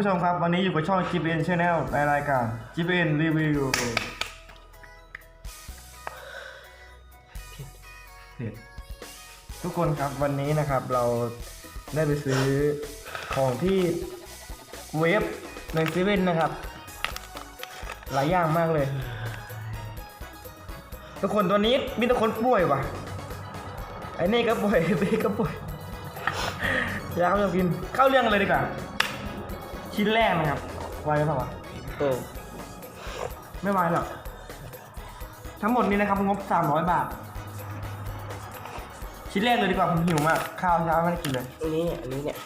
ผู้ชมครับวันนี้อยู่กับช่อง GPN Channel ในรายการ GPN Review เพจทุกคนครับวันนี้นะครับเราได้ไปซื้อของที่เวฟในเซเว่นนะครับ หลายอย่างมากเลย ทุกคนตัวนี้มีแต่คนป่วยว่ะไอ้นี่ก็ป่วยไอ้นี่ก็ป่วยอยากจะกินเข้าเรื่องเลยดีกว่า ชิ้นแรกนะครับไวหรือเปล่าวะเออไม่ไวหรอกทั้งหมดนี้นะครับงบ 300 บาท ชิ้นแรกเลยดีกว่าผมหิวมากข้าวเช้าไม่ได้กินเลย อันนี้เนี่ย อันนี้เนี่ย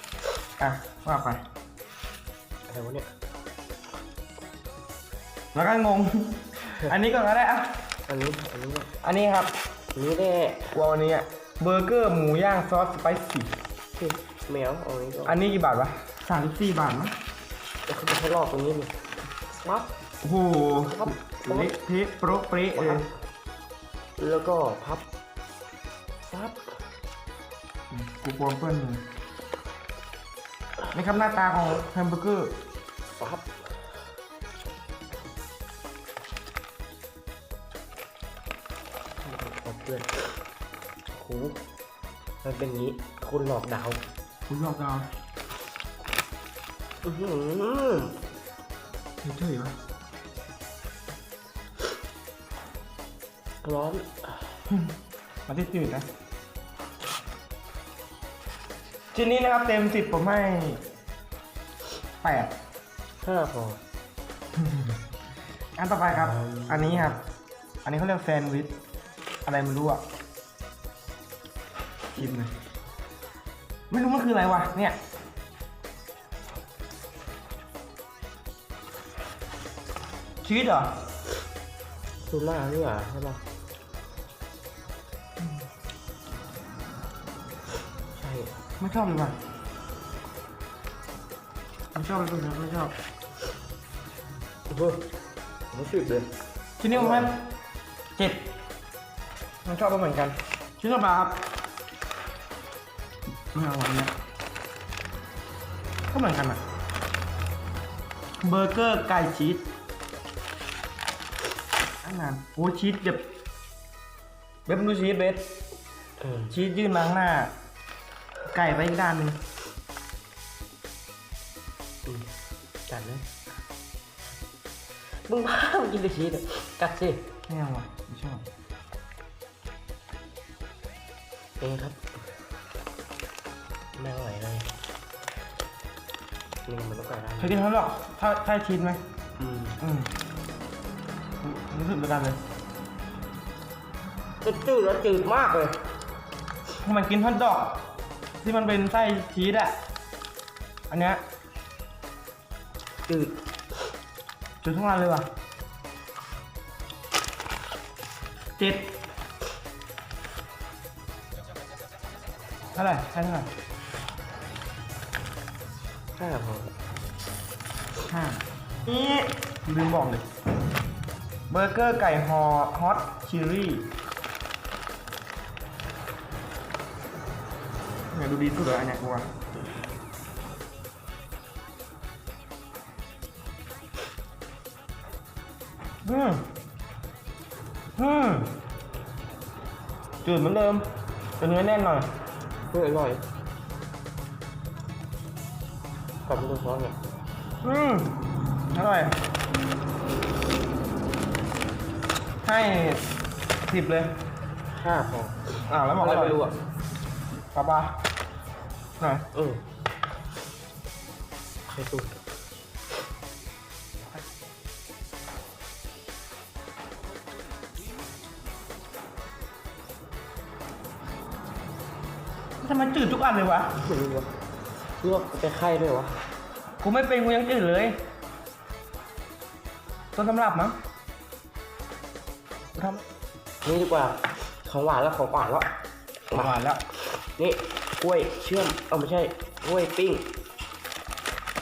อะว่าไปอะไรวะเนี่ย แล้วก็งง อันนี้ก่อนก็ได้อะ อันนี้ อันนี้เนี่ยอันนี้ครับอันนี้แน่กลัววันนี้อะเบอร์เกอร์หมูย่างซอสสไปซี่คือแมวเอาอันนี้ก็อันนี้กี่บาทวะ34บาทมั้ง จะขึ้นไปให้รอบตรงนี้นี่ปั๊บโอ้โหครับเละเทะโปรเปร๊ะเลยแล้วก็พับปั๊บกูกลัวเพื่อนมึงนี่ครับหน้าตาของแฮมเบอร์เกอร์ปั๊บเอาเพื่อนโหมันเป็นอย่างนี้คุณหลอกดาว คุณหลอกเรา อื้อหือเฉยๆวะร้อนมาที่จืดนะชิ้นนี้นะครับเต็มสิบผมให้แปดห้าพออันต่อไปครับ อันนี้ครับ อันนี้เขาเรียกแซนด์วิช อะไรไม่รู้อะชิมเลยไม่รู้มันคืออะไรวะเนี่ย ชีสเหรอซูน่านี่หว่าใช่ปะใช่ไม่ชอบเลยว่ะไม่ชอบเลยคุณไม่ชอบเฮ้ยรู้สึกเลยชิ้นนี้ผมให้เจ็ดมันชอบเหมือนกันชิ้นต่อมาครับไม่เอาอันเนี้ยก็เหมือนกันอะเบอร์เกอร์ไก่ชีสอั นนั้นโอ้ชีสแบบเบฟดูชีสเบสเออชีสยื่นมาข้างหน้า ไก่ไปอีกด้านหนึงอืมกัดนะมึงบ้ามึงกินแต่ชีสอะกัดสิไม่เอาว่ะไม่ชอบเองครับไม่ไหวเลยนี่มันต้องการอะไรเคยกินเขาหรอกถ้าถ้าชีสไหมอืมอืม รู้สึกเหมือนกันเลยจืดๆแล้วจืดมากเลย มันกินฮอทดอก ที่มันเป็นไส้ชีสอะอันเนี้ยจืดจุดทั้งวันเลยว่ะเจ็ดเท่าไหร่ใช่เท่าไหร่ห้าพอห้านี่ลืมบอกเลยเบ อร์เกอร์ไก่ฮอฮอตชิลลี่เนี่ยดูดีสุดเลยอันเนี้ยกูว่าอืมอืมจืดเหมือนเดิมแต่เนื้อแน่นหน่อยเฮ้ยอร่อยกลับมาดูซอสเนี่ยอืมอร่อย ให้สิบเลยห้าพออ่าวแล้วบอกอะไรอร่อยไม่รู้อะป้าป้าหน่อยเออใครตูดทำไมจืดทุกอันเลยวะไม่รู้วะลวกเป็นไข้ด้วยวะกูไม่เป็นกูยังจืดเลย ต้นตำรับมั้ง กูทนี่ดีกว่าของหวานแล้วของหวานแล้วำหวานแล้ว นี่กล้วยเชื่อมเอาไม่ใช่กล้วยปิ้ง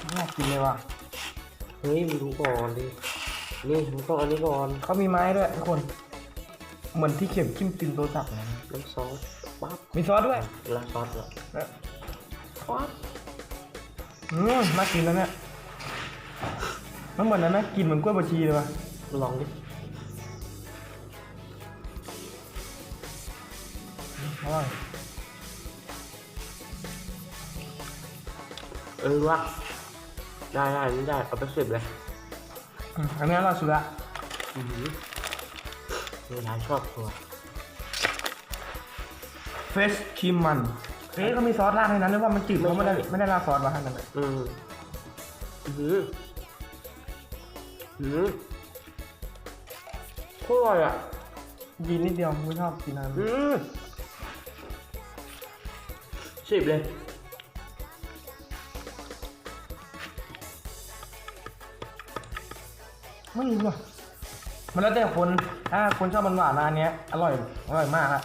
ไม่อยากกินเลยว่ะเฮ้ยมึงดูก่อนดินี่มึงต้องอันนี้ก่อนเขามีไม้ด้วยทุกคน เหมือนที่เข็มจิ้มตินโทรศัพท์เลยน้ำซอสปั๊บมีซอสด้วยลาซอสแล้วแล้วปั๊บอืมน่ากินแล้วเนี่ยมันเหมือนนั้นไหมกลินเหมือนกล้วยบวชชีเลยวะลองดิ อร่อยเออวะได้ได้นี่ได้เอาไปสิบเลยอืมอันนี้อร่อยสุดละอือหือนี่ร้านชอบตัวเฟสครีมมัน เอ๊ะเขามีซอสราดให้นั้นหรือว่ามันจืดเพราะไม่ได้ไม่ได้ราดซอสมาให้นั่นเลยอืมอือหืออือโคตรอร่อยอะยีนนิดเดียวไม่ชอบกินนั้นอืม สิบเลยไม่รู้ว่ะมันแล้วแต่คนถ้าคนชอบมันหวานนะอันเนี้ยอร่อยอร่อยมากอะ